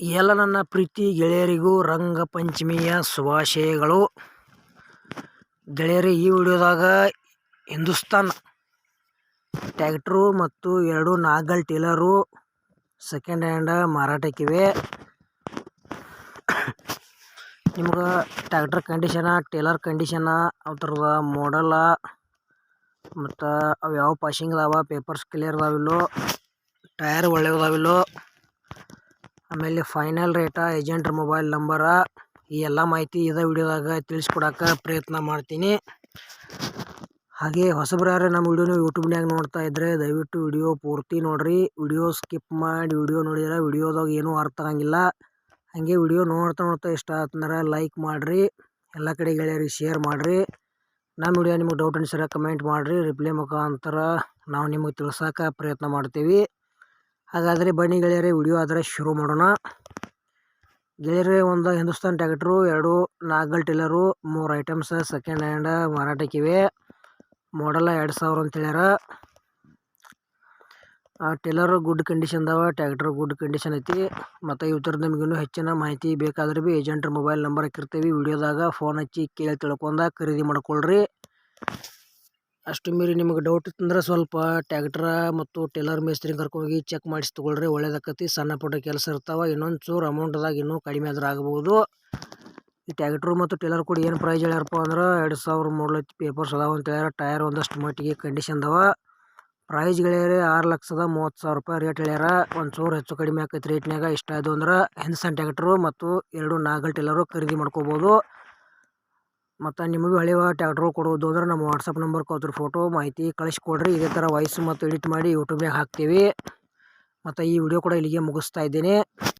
ಎಲ್ಲ ನನ್ನ ಪ್ರೀತಿ ಗೆಳೆಯರಿಗೂ ರಂಗಪಂಚಮಿಯ ಶುಭಾಶಯಗಳು. ಗೆಳೆಯರಿ, ಈ ವಿಡಿಯೋದಾಗ ಹಿಂದೂಸ್ತಾನ್ ಟ್ಯಾಕ್ಟ್ರು ಮತ್ತು ಎರಡು ನಾಗಲ್ ಟೀಲರು ಸೆಕೆಂಡ್ ಹ್ಯಾಂಡ್ ಮಾರಾಟಕ್ಕಿವೆ. ನಿಮ್ಗೆ ಟ್ಯಾಕ್ಟರ್ ಕಂಡೀಷನ ಟೇಲರ್ ಕಂಡೀಷನ ಅವ್ರದ ಮಾಡಲ ಮತ್ತು ಅವು ಯಾವ ಪಾಶಿಂಗ್ ಅದಾವ ಪೇಪರ್ಸ್ ಕ್ಲಿಯರ್ ಅದಾವಿಲ್ಲೋ ಟಯರ್ ಒಳ್ಳೆಯದಾವಿಲ್ಲೋ ಆಮೇಲೆ ಫೈನಲ್ ರೇಟ ಏಜೆಂಟ್ರ ಮೊಬೈಲ್ ನಂಬರ ಈ ಎಲ್ಲ ಮಾಹಿತಿ ಇದೇ ವಿಡಿಯೋದಾಗ ತಿಳಿಸ್ಕೊಡಕ್ಕೆ ಪ್ರಯತ್ನ ಮಾಡ್ತೀನಿ. ಹಾಗೆ ಹೊಸಬ್ರು ಯಾರು ನಮ್ಮ ವಿಡಿಯೋನ ಯೂಟ್ಯೂಬ್ನಾಗ ನೋಡ್ತಾ ಇದ್ದರೆ ದಯವಿಟ್ಟು ವಿಡಿಯೋ ಪೂರ್ತಿ ನೋಡಿರಿ. ವಿಡಿಯೋ ಸ್ಕಿಪ್ ಮಾಡಿ ವಿಡಿಯೋ ನೋಡಿದ್ರೆ ವಿಡಿಯೋದಾಗ ಏನೂ ಅರ್ಥ ಆಗಂಗಿಲ್ಲ. ಹಾಗೆ ವಿಡಿಯೋ ನೋಡ್ತಾ ನೋಡ್ತಾ ಇಷ್ಟ ಆತಂದ್ರೆ ಲೈಕ್ ಮಾಡಿರಿ. ಎಲ್ಲ ಕಡೆ ಗೆಳೆಯರಿಗೆ ಶೇರ್ ಮಾಡಿರಿ. ನಮ್ಮ ವಿಡಿಯೋ ನಿಮಗೆ ಡೌಟ್ ಅನಿಸಿದ್ರೆ ಕಮೆಂಟ್ ಮಾಡಿರಿ. ರಿಪ್ಲೈ ಮುಖಾಂತರ ನಾವು ನಿಮಗೆ ತಿಳ್ಸೋಕೆ ಪ್ರಯತ್ನ ಮಾಡ್ತೀವಿ. ಹಾಗಾದರೆ ಬನ್ನಿ ಗೆಳೆಯರೇ, ವಿಡಿಯೋ ಆದರೆ ಶುರು ಮಾಡೋಣ. ಗೆಳೆಯರೇ, ಒಂದು ಹಿಂದೂಸ್ತಾನ್ ಟ್ಯಾಕ್ಟ್ರು, ಎರಡು ನಾಗಲ್ ಟಿಲ್ಲರು ಮೂರು ಐಟಮ್ಸ್ ಸೆಕೆಂಡ್ ಹ್ಯಾಂಡ್ ಮಾರಾಟಕ್ಕಿವೆ ಮಾಡಲ್ಲ ಎರಡು ಸಾವಿರ ಅಂತ ಹೇಳ್ಯಾರ. ಟಿಲ್ಲರ್ ಗುಡ್ ಕಂಡೀಷನ್ ಅದಾವ, ಟ್ಯಾಕ್ಟ್ರ್ ಗುಡ್ ಕಂಡೀಷನ್ ಐತಿ. ಮತ್ತು ಇವ್ರದ್ದು ಥರದ ಇನ್ನೂ ಹೆಚ್ಚಿನ ಮಾಹಿತಿ ಬೇಕಾದ್ರೆ ಭೀ ಏಜೆಂಟ್ರ ಮೊಬೈಲ್ ನಂಬರ್ ಹಾಕಿರ್ತೀವಿ. ವಿಡಿಯೋದಾಗ ಫೋನ್ ಹಚ್ಚಿ ಕೇಳಿ ತಿಳ್ಕೊಂಡ ಖರೀದಿ ಮಾಡ್ಕೊಳ್ರಿ. ಅಷ್ಟು ಮೀರಿ ನಿಮಗೆ ಡೌಟ್ ಇತ್ತಂದ್ರೆ ಸ್ವಲ್ಪ ಟ್ಯಾಕ್ಟ್ರ ಮತ್ತು ಟೇಲರ್ ಮೇಸ್ತ್ರಿ ಕರ್ಕೊಂಡೋಗಿ ಚೆಕ್ ಮಾಡಿಸಿ ತೊಗೊಳ್ರಿ, ಒಳ್ಳೇದಾಕತಿ, ಸಣ್ಣ ಪುಟ್ಟ ಕೆಲಸ ಇರ್ತಾವೆ ಇನ್ನೊಂದು ಚೂರು ಅಮೌಂಟ್ದಾಗ ಇನ್ನೂ ಕಡಿಮೆ ಆದ್ರೆ ಆಗ್ಬೋದು. ಈ ಟ್ಯಾಕ್ಟ್ರು ಮತ್ತು ಟೇಲರ್ ಕೂಡ ಏನು ಪ್ರೈಸ್ ಹೇಳ್ಯಾರಪ್ಪ ಅಂದ್ರೆ ಎರಡು ಸಾವಿರ ಮೂರು ಲಕ್ಷ ಪೇಪರ್ಸ್ ಅದಾವ ಅಂತ ಹೇಳ್ಯಾರ ಟಯರ್ ಒಂದಷ್ಟು ಮಟ್ಟಿಗೆ ಕಂಡೀಷನ್ ಅದಾವ. ಪ್ರೈಸ್ ಆರು ಲಕ್ಷದ ಮೂವತ್ತು ಸಾವಿರ ರೂಪಾಯಿ ರೇಟ್ ಹೇಳ್ಯಾರ ಒಂದು ಚೂರು ಹೆಚ್ಚು ಕಡಿಮೆ ಆಕೈತಿ ರೇಟ್ನಾಗ ಇಷ್ಟ ಆಯ್ತು ಅಂದ್ರೆ ಹೆನ್ಸನ್ ಟ್ಯಾಕ್ಟ್ರು ಮತ್ತು ಎರಡು ನಾಗಲ್ ಟೇಲರು ಖರೀದಿ ಮಾಡ್ಕೋಬೋದು. ಮತ್ತು ನಿಮಗೂ ಹಳೆಯ ಟ್ಯಾಕ್ಟ್ರು ಕೊಡೋದು ಅಂದ್ರೆ ನಮ್ಮ ವಾಟ್ಸಪ್ ನಂಬರ್ ಅದ್ರ ಫೋಟೋ ಮಾಹಿತಿ ಕಳಿಸ್ಕೊಡ್ರಿ, ಇದೇ ಥರ ವಾಯ್ಸ್ ಮತ್ತು ಎಡಿಟ್ ಮಾಡಿ ಯೂಟ್ಯೂಬ್ನಾಗ ಹಾಕ್ತೀವಿ. ಮತ್ತು ಈ ವಿಡಿಯೋ ಕೂಡ ಇಲ್ಲಿಗೆ ಮುಗಿಸ್ತಾ ಇದ್ದೀನಿ.